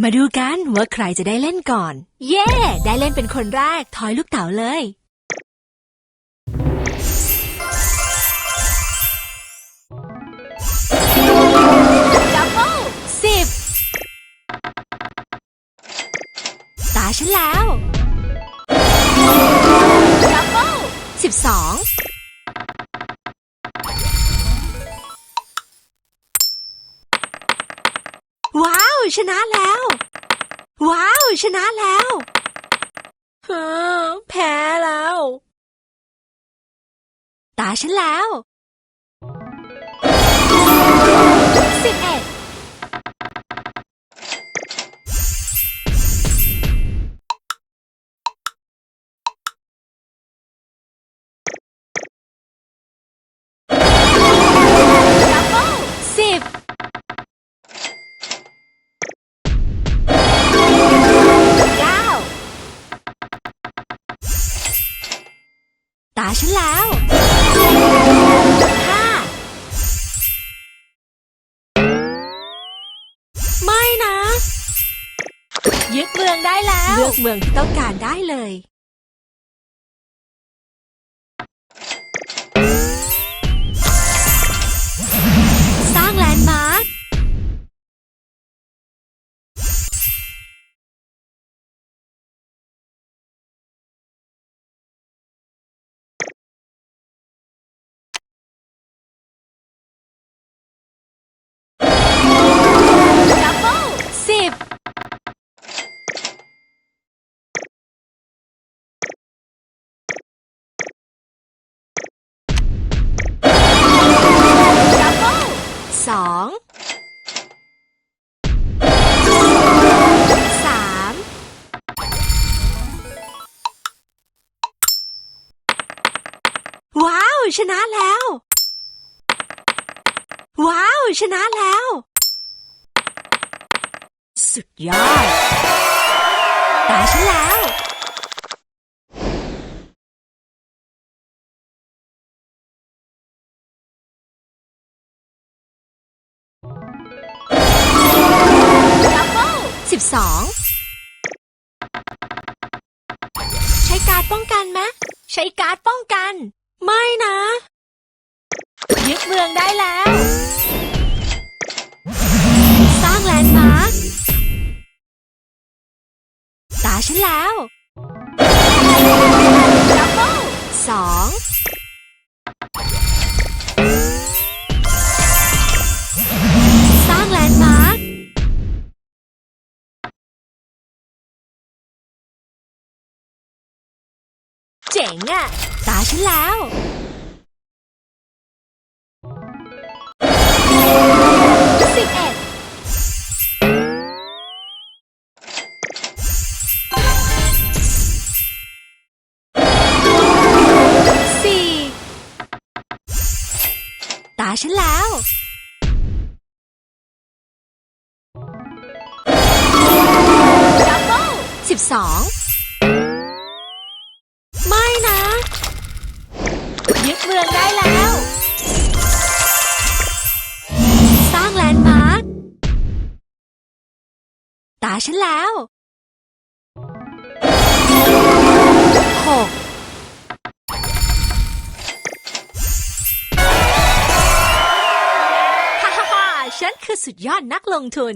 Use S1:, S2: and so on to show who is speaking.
S1: มาดูกันว่าใครจะได้เล่นก่อน เย้ ได้เล่นเป็นคนแรก ทอยลูกเต๋าเลย ดับเบิลสิบตาฉันแล้ว ดับเบิลสิบสอง ชนะแล้ว ว้าว ชนะแล้วเฮ้อแพ้แล้ว ตาฉันแล้ว ฉันแล้วห้าไม่นะ ยึดเมืองได้แล้ว เลือกเมืองที่ต้องการได้เลย ชนะแล้ว ว้าว ชนะแล้ว สุดยอด ตาฉันแล้วดับเบิลสิบสอง ใช้การ์ดป้องกันไหมใช้การ์ดป้องกัน ไม่นะ ยึดเมืองได้แล้ว สร้างแลนด์มาร์คตาฉันแล้วดับเบิลสองสร้างแลนด์มาร์คเจ๋งอะ ฉันแล้วสิบเอ็ดสี่ตาฉันแล้ว ดับเบิลสิบสองไม่นะ ยึดเมืองได้แล้ว สร้างแลนด์มาร์คตาฉันแล้วหกฮ่าฮ่าฮ่าฉันคือสุดยอดนักลงทุน